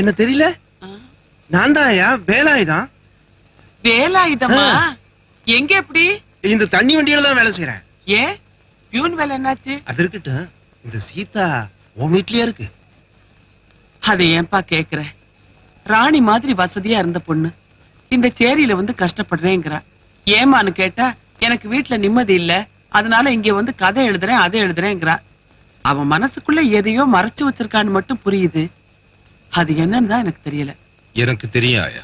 என்ன தெரியல? நான் தான் ஆயா வேலாயுதான் வேலாயுதமா எங்க எப்படி இந்த தண்ணி வண்டியில தான் வேலை செய்யறேன் ஏன் பியூன் வேலை என்னாச்சு? அது இருக்கட்டும். இந்த சீதா உன் வீட்லயே இருக்கு. அதை ஏன்பா கேக்குற? ராணி மாதிரி வசதியா இருந்த பொண்ணு. இந்த சேரியில வந்து கஷ்டப்படுறேங்கிறா. ஏமான்னு கேட்டா எனக்கு வீட்டுல நிம்மதி இல்ல. அதனால இங்க வந்து கதை எழுதுறேன் அதை எழுதுறேங்கிறா. அவன் மனசுக்குள்ள எதையோ மறைச்சு வச்சிருக்கான்னு மட்டும் புரியுது. அது என்னன்னு தான் எனக்கு தெரியல. எனக்கு தெரியும் ஆயா.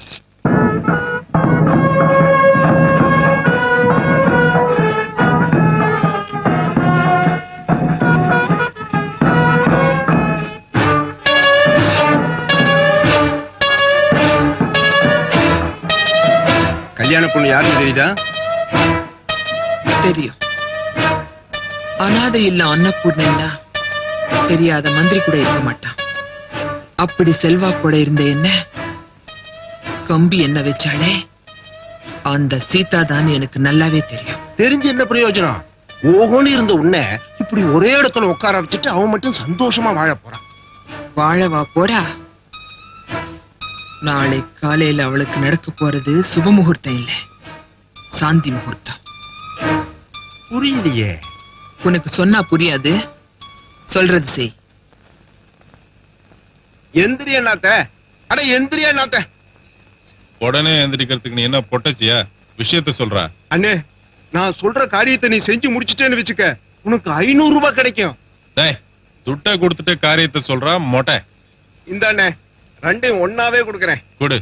கல்யாண பொண்ணு யாருன்னு தெரியுதா? தெரியும். அனாதை இல்ல அன்னபூர்ணா தெரியாத மந்திரி கூட இருக்க மாட்டான். அப்படி செல்வாக்கோட இருந்த என்ன கம்பி என்ன வச்சாலே அந்த சீதா தான் எனக்கு நல்லாவே தெரியும். தெரிஞ்சு என்ன பிரயோஜனம்? ஓஹோன்னு இருந்த உன்னை இப்படி ஒரே இடத்துல உட்கார வச்சுட்டு அவன் மட்டும் சந்தோஷமா வாழ போறான். வாழவா போறா? நாளை காலையில அவளுக்கு நடக்க போறது சுப முகூர்த்தம் இல்ல. சாந்தி முகூர்த்தம். புரியலையே. உனக்கு சொன்னா புரியாது. சொல்றது செய். எந்திரியா நாத்த அட எந்திரியா நாத்த உடனே எந்திரிக்கிறதுக்கு நீ என்ன பொட்டச்சியா? விஷயத்த சொல்றா. அண்ணே நான் சொல்ற காரியத்தை நீ செஞ்சு முடிச்சிட்டேன்னு வச்சுக்க உனக்கு ஐநூறு ரூபாய் கிடைக்கும். டேய் துட்டை கொடுத்துட்டு காரியத்தை சொல்றா மொட்டை. இந்த அண்ணே ரெண்டையும் ஒன்னாவே கொடுக்கறேன். கொடு.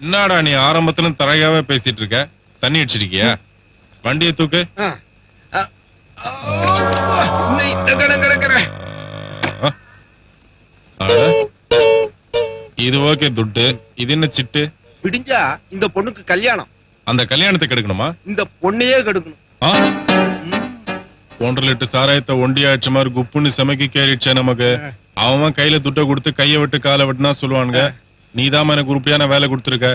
என்னடா நீ ஆரம்பத்துல தரையாவே பேசிட்டு இருக்க? தண்ணி அடிச்சிருக்கியா? வண்டியை தூக்கு. ஆ. இந்த இது ஓகே துட்டு. இது என்ன சிட்டு? விடிஞ்சா இந்த பொண்ணுக்கு கல்யாணம். அந்த கல்யாணத்தை கெடுக்கணுமா? இந்த பொண்ணையே கெடுக்கணும். ஒன்றரை லிட்டர் சாராயத்தை ஒண்டி அடிச்ச மாதிரி குப்புன்னு செமைக்கு கேறிடுச்சே நமக்கு. அவன் கையில துட்டை கொடுத்து கைய விட்டு காலை விட்டுனா சொல்லுவானுங்க நீதான் எனக்கு உருப்படியான வேலை கொடுத்துருக்க.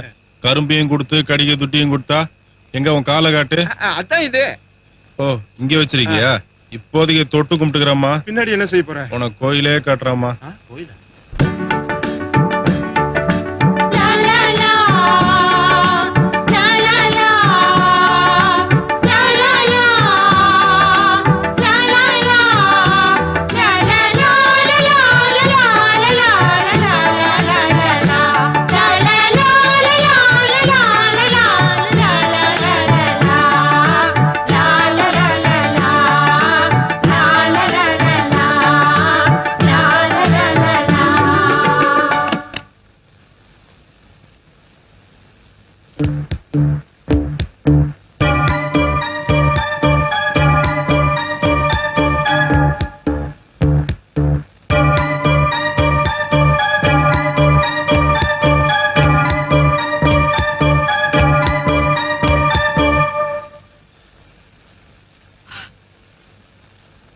கரும்பையும் கொடுத்து கடிக துட்டியும் கொடுத்தா எங்க உன் காலை காட்டு? அதான் இது. ஓ இங்க வச்சிருக்கியா? இப்போதைக்கு தொட்டு கும்பிட்டுக்கிறம்மா. பின்னாடி என்ன செய்ய போற? உனக்கு கோயிலே காட்டுறாம்மா. ஆ, கோயிலா?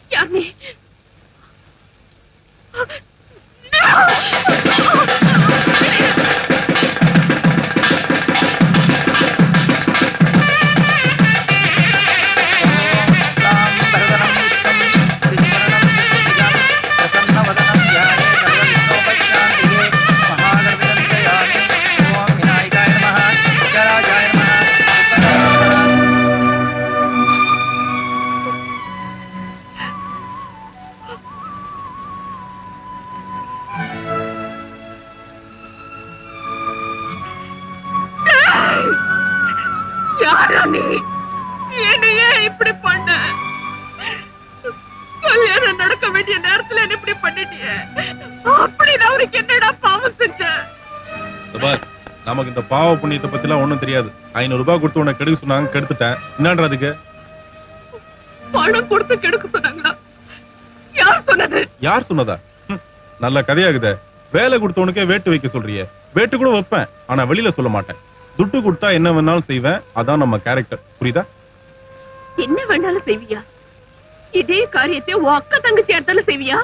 Johnny. No! வேண்டிய நேரத்துல என்ன இப்படி பண்ணிட்டியே? அப்படி நான் அவருக்கு என்னடா பாவம் செஞ்சேன் நமக்கு இந்த பாவ புண்ணியத்தை பத்தி எல்லாம் ஒண்ணும் தெரியாது. ஐநூறு ரூபாய் கொடுத்து உனக்கு கெடுக்க சொன்னாங்க கெடுத்துட்டேன். என்னன்றதுக்கு பணம் கொடுத்து கெடுக்க சொன்னாங்களா? யார் சொன்னது? யார் சொன்னதா? நல்ல கதையாகுதே. வேலை கொடுத்தவனுக்கே வேட்டு வைக்க சொல்றியே. வேட்டு கூட வைப்பேன் ஆனா வெளியில சொல்ல மாட்டேன். துட்டு கொடுத்தா என்ன வேணாலும் செய்வேன். அதான் நம்ம கேரக்டர் புரியுதா? என்ன வேணாலும் செய்வியா? இதே காரியத்தை உன் அக்கா தங்கச்சி இடத்துல செய்வியா?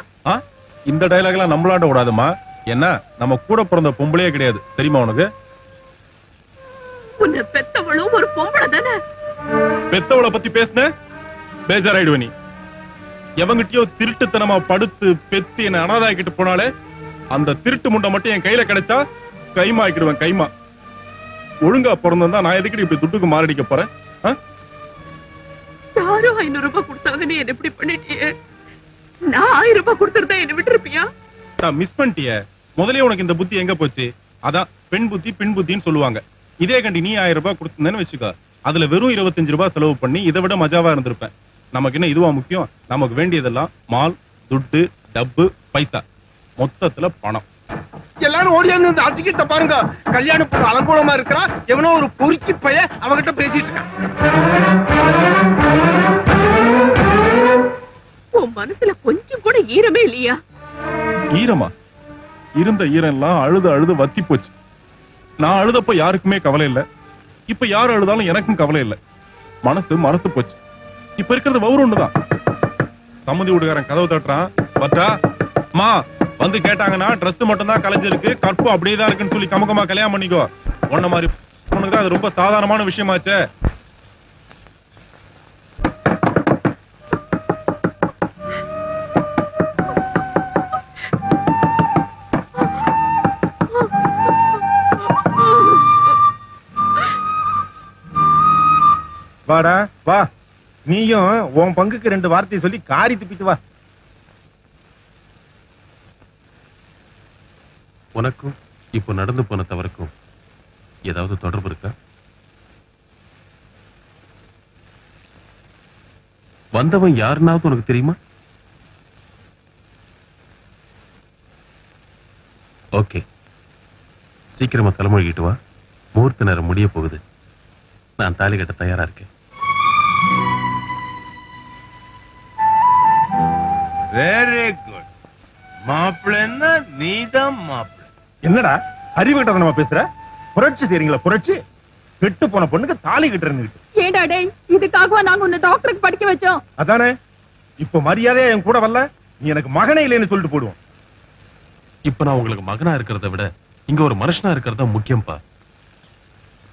இந்த டயலாக் எல்லாம் நம்மளாண்ட விடாதுமா என்ன நம்ம கூட பிறந்த பொம்பளையே கிடையாது. தெரியுமா உனக்கு? உன்னை பெத்தவளும் ஒரு பொம்பளை தானே? பெத்தவளை பத்தி பேசுன? பேஜாராயிடுவ நீ. எவங்கிட்டயோ திருட்டுத்தனமா படுத்து பெத்து என்ன அனாதாக்கிட்டு போனாலே அந்த திருட்டு முண்டை மட்டும் என் கையில கிடைச்சா கைமா ஆக்கிடுவேன் கைமா. ஒழுங்கா பிறந்திருந்தா நான் எதுக்கு இப்படி துட்டுக்கு மாரடிக்க போறேன்? யாரும் ஐநூறு ரூபாய் கொடுத்தாங்க நீ என்ன இப்படி பண்ணிட்டியே? நான் ஆயிரம் ரூபாய் கொடுத்திருந்தா என்ன விட்டுருப்பியா? நான் மிஸ் பண்ணிட்டிய. முதலே உனக்கு இந்த புத்தி எங்க போச்சு? அதான் பெண் புத்தி பின் புத்தின்னு சொல்லுவாங்க. இதே கண்டி நீ ஆயிரம் ரூபாய் கொடுத்திருந்தேன்னு வச்சுக்கோ. அதுல வெறும் இருபத்தஞ்சு ரூபாய் செலவு பண்ணி இதை விட மஜாவா இருந்திருப்பேன். நமக்கு என்ன இதுவா முக்கியம்? நமக்கு வேண்டியதெல்லாம் மால் துட்டு டப்பு பைசா. மொத்தத்துல பணம். எல்லாரும் ஓடியாந்து இந்த அத்திக்கிட்ட பாருங்க. கல்யாண பொண்ணு அலங்கோலமா இருக்கிறா. எவனோ ஒரு பொறுக்கி பைய அவகிட்ட பேசிட்டு இருக்கான். உன் மனசுல கொஞ்சம் கூட ஈரமே இல்லையா? ஈரமா? இருந்த ஈரம் எல்லாம் அழுது அழுது வத்தி போச்சு. நான் அழுதப்ப யாருக்குமே கவலை இல்ல. இப்ப யார் அழுதாலும் எனக்கும் கவலை இல்ல. மனசு மறத்து போச்சு. இப்ப இருக்கிறது வவுறு ஒண்ணுதான். சம்மதி வீடுகாரன் கதவு தட்டுறான். பத்தா மா வந்து கேட்டாங்கன்னா ட்ரெஸ் மட்டும் தான் கலைஞ்சிருக்கு கற்பு அப்படியே தான் இருக்குன்னு சொல்லி கமகமா கல்யாணம் பண்ணிக்கோ. உன்ன மாதிரி பொண்ணுக்கு அது ரொம்ப சாதாரணமான விஷயமாச்சே. வாடா வா. நீயும் உன் பங்குக்கு ரெண்டு வார்த்தையை சொல்லி காரி துப்பிட்டு வா. உனக்கும் இப்போ நடந்து போன தவறுக்கும் ஏதாவது தொடர்பு இருக்கா? வந்தவன் யாருன்னாவது உனக்கு தெரியுமா? ஓகே. சீக்கிரமா தலைமொழிகிட்டு வா. முகூர்த்த நேரம் முடிய போகுது. நான் தாலி கட்ட தயாரா இருக்கேன். வெரி குட் மாப்பிள்ளைன்னா நீதான் மாப்பிள்ளை. என்னடா? அறிவு கிட்ட பேசுற? புரட்சி செய்றீங்களா புரட்சி. கெட்டு போன பொண்ணுக்கு தாலி கிட்ட இருந்துகிட்டு ஏடா டேய் இதுக்காகவா நாங்க உன்னை டாக்டருக்கு படிக்க வச்சோம்? அதானே? இப்ப மரியாதையா என் கூட வரல? நீ எனக்கு மகனே இல்லைன்னு சொல்லிட்டு போடுவோம் இப்ப நான் உங்களுக்கு மகனா இருக்கிறத விட இங்க ஒரு மனுஷனா இருக்கிறது தான் முக்கியம்ப்பா.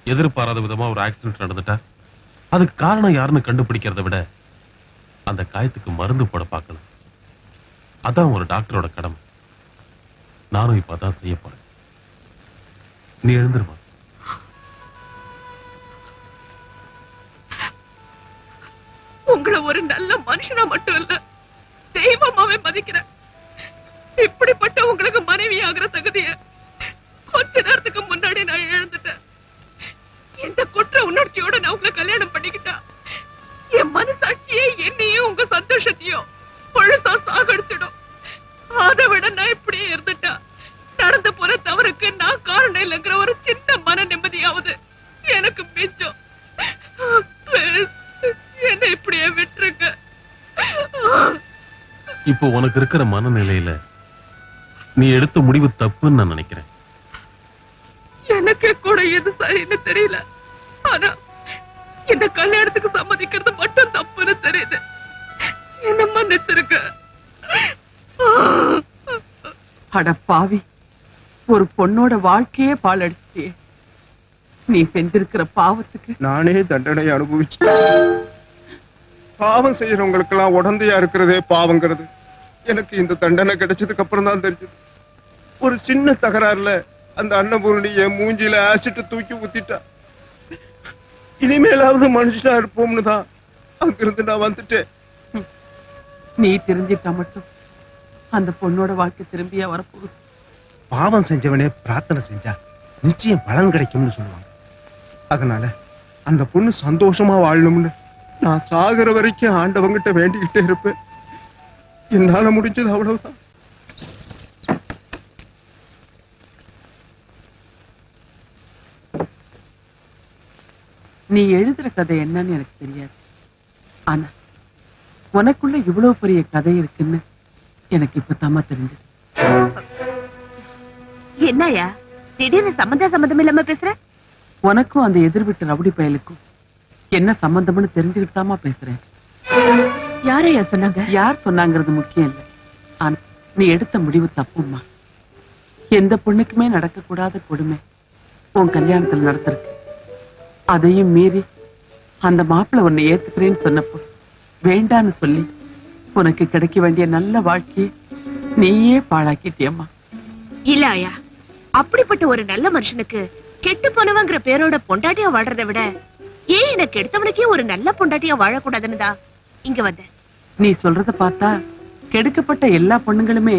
எதிர்பாராத விதமா ஒரு ஆக்சிடென்ட் நடந்துட்டா அதுக்கு காரணம் யாருன்னு கண்டுபிடிக்கிறத விட அந்த காயத்துக்கு மருந்து போட பார்க்கணும். அதான் ஒரு டாக்டரோட கடமை. நானும் இப்ப அதான் செய்ய போறேன். நீ எழுந்துருமா? உங்களை ஒரு நல்ல மனுஷனா மட்டும் இல்ல தெய்வமாவே மதிக்கிறேன் இப்படிப்பட்ட உங்களுக்கு மனைவி ஆகிற தகுதிய கொஞ்ச நேரத்துக்கு முன்னாடி நான் எழுந்துட்டேன் இந்த குற்ற உணர்ச்சியோட நான் உங்களை கல்யாணம் பண்ணிக்கிட்டா. என் மனசாட்சியே என்னையும் உங்க சந்தோஷத்தையும் பழுசா சாகடிச்சிடும். அதை விட நான் இப்படியே இருந்துட்டா. நடந்து போற தவறுக்கு நான் காரணம் இல்லைங்கிற ஒரு சின்ன மன நிம்மதியாவது எனக்கு மிச்சம். என்னை இப்படியே விட்டுருங்க. இப்போ உனக்கு இருக்கிற மனநிலையில நீ எடுத்த முடிவு தப்புன்னு நான் நினைக்கிறேன். எனக்கு கூட எது சரின்னு தெரியல. ஆனா இந்த கல்யாணத்துக்கு சம்மதிக்கிறது மட்டும் தப்புன்னு தெரியுது. என்ன மன்னிச்சிருக்க அட பாவி ஒரு பொண்ணோட வாழ்க்கையே பாழடிச்சிட்டியே. நீ செஞ்சிருக்கிற பாவத்துக்கு. நானே தண்டனை அனுபவிச்சு பாவம் செய்யறவங்களுக்கு எல்லாம் உடந்தையா இருக்கிறதே பாவங்கிறது. எனக்கு இந்த தண்டனை கிடைச்சதுக்கு அப்புறம் தான் தெரிஞ்சது. ஒரு சின்ன தகராறுல அந்த அன்னபூரணி என் மூஞ்சில ஆசிட்டு தூக்கி ஊத்திட்டா. இனிமேலாவது மனுஷனா இருப்போம்னு தான் அங்கிருந்து நான் வந்துட்டேன். நீ தெரிஞ்சிட்டா மட்டும் அந்த பொண்ணோட வாழ்க்கை திரும்பியா வரப்போகுது. பாவம் செஞ்சவனே பிரார்த்தனை செஞ்சா நிச்சயம் பலன் கிடைக்கும்னு சொல்லுவாங்க. அதனால அந்த பொண்ணு சந்தோஷமா வாழணும்னு நான் சாகுற வரைக்கும் ஆண்டவங்கிட்ட வேண்டிக்கிட்டே இருப்பேன். என்னால முடிஞ்சது அவ்வளவுதான். நீ எழுதுற கதை என்னன்னு எனக்கு தெரியாது. ஆனா உனக்குள்ள இவ்வளவு பெரிய கதை இருக்குன்னு எனக்கு இப்ப தாமா தெரிஞ்சது. என்னயா திடீர்னு சம்பந்த சம்பந்தம் இல்லாம பேசுற? உனக்கும் அந்த எதிர்விட்ட ரவுடி பயலுக்கும் என்ன சம்பந்தம்னு தெரிஞ்சுக்கிட்டு தாமா பேசுறேன். யாரையா சொன்னாங்க? யார் சொன்னாங்கிறது முக்கியம் இல்ல. ஆனா நீ எடுத்த முடிவு தப்பும்மா. எந்த பொண்ணுக்குமே நடக்க கூடாத கொடுமை உன் கல்யாணத்துல நடந்திருக்கு. அதையும் மீறி அந்த மாப்பிள்ளை உன்னை ஏத்துக்கிறேன்னு சொன்னப்போ வேண்டான்னு சொல்லி உனக்கு கிடைக்க வேண்டிய நல்ல வாழ்க்கையை நீயே பாழாக்கிட்டியம்மா. இல்ல ஐயா அப்படிப்பட்ட ஒரு நல்ல மனுஷனுக்கு கெட்டு போனவங்கிற பேரோட பொண்டாட்டியா வாழ்றதை விட ஏன் எனக்கு எடுத்தவனுக்கே ஒரு நல்ல பொண்டாட்டியா வாழக்கூடாதுன்னு தான் இங்க வந்தேன். நீ சொல்றத பார்த்தா கெடுக்கப்பட்ட எல்லா பொண்ணுங்களுமே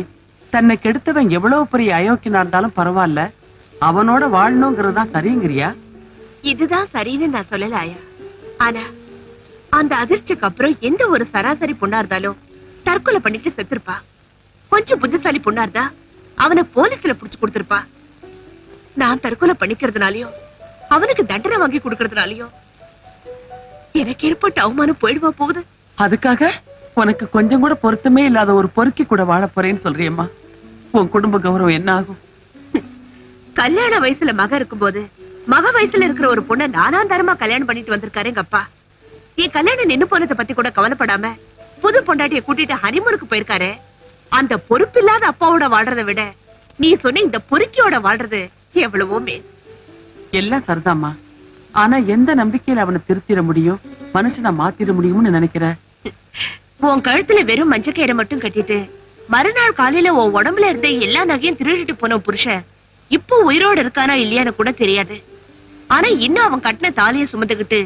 தன்னை கெடுத்தவன் எவ்வளவு பெரிய அயோக்கியனா இருந்தாலும் பரவாயில்ல அவனோட வாழணுங்கிறது சரிங்கிறியா? இதுதான் சரின்னு நான் சொல்லல ஐயா ஆனா அந்த அதிர்ச்சிக்கு அப்புறம் எந்த ஒரு சராசரி பொண்ணா இருந்தாலும் தற்கொலை பண்ணிட்டு செத்துருப்பா. கொஞ்சம் புத்திசாலி பொண்ணா இருந்தா அவனை போலீஸ்ல புடிச்சு கொடுத்திருப்பா. நான் தற்கொலை பண்ணிக்கிறதுனாலயும் அவனுக்கு தண்டனை வாங்கி கொடுக்கறதுனாலயும் எனக்கு ஏற்பட்ட அவமானம் போயிடுவா போகுது? அதுக்காக உனக்கு கொஞ்சம் கூட பொருத்தமே இல்லாத ஒரு பொறுக்கி கூட வாழ போறேன்னு சொல்றியம்மா. உன் குடும்ப கௌரவம் என்ன ஆகும்? கல்யாண வயசுல மக இருக்கும்போது மக வயசுல இருக்கிற ஒரு பொண்ணை நானாந்தரமா கல்யாணம் பண்ணிட்டு வந்திருக்காரு எங்க அப்பா. என் கல்யாணம் நின்னு போனதை பத்தி கூட கவலைப்படாம புது பொண்டாட்டிய கூட்டிட்டு ஹனிமூனுக்கு போயிருக்காரு. அந்த பொறுப்பில்லாத அப்பாவோட வாழ்றதை விட நீ சொன்ன இந்த பொறுக்கியோட வாழ்றது எவ்வளவோ மேல். எல்லாம் சரிதாம்மா. ஆனா எந்த நம்பிக்கையில அவனை திருத்திட முடியும்? மனுஷனை மாத்திட முடியும்னு நினைக்கிற? உன் கழுத்துல வெறும் மஞ்சக்கயிறை மட்டும் கட்டிட்டு மறுநாள் காலையில உன் உடம்புல இருந்த எல்லா நகையும் திருடிட்டு போன புருஷன் இப்போ உயிரோட இருக்கானா இல்லையான்னு கூட தெரியாது. ஆனா இன்னும் அவன் கட்டின தாலிய சுமந்துகிட்டு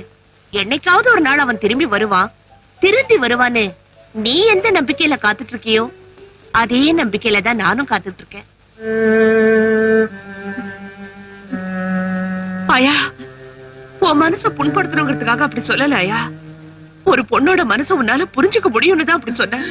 என்னைக்காவது ஒரு நாள் அவன் திரும்பி வருவான். திருந்தி வருவான்னு நீ எந்த நம்பிக்கையில காத்துட்டு இருக்கியோ அதே நம்பிக்கையில தான் நானும் காத்துட்டு இருக்கேன் ஐயா உன் மனச புண்படுத்தணுங்கிறதுக்காக அப்படி சொல்லல ஐயா. ஒரு பொண்ணோட மனச உன்னால புரிஞ்சுக்க முடியும்னு தான் அப்படி சொன்னேன்.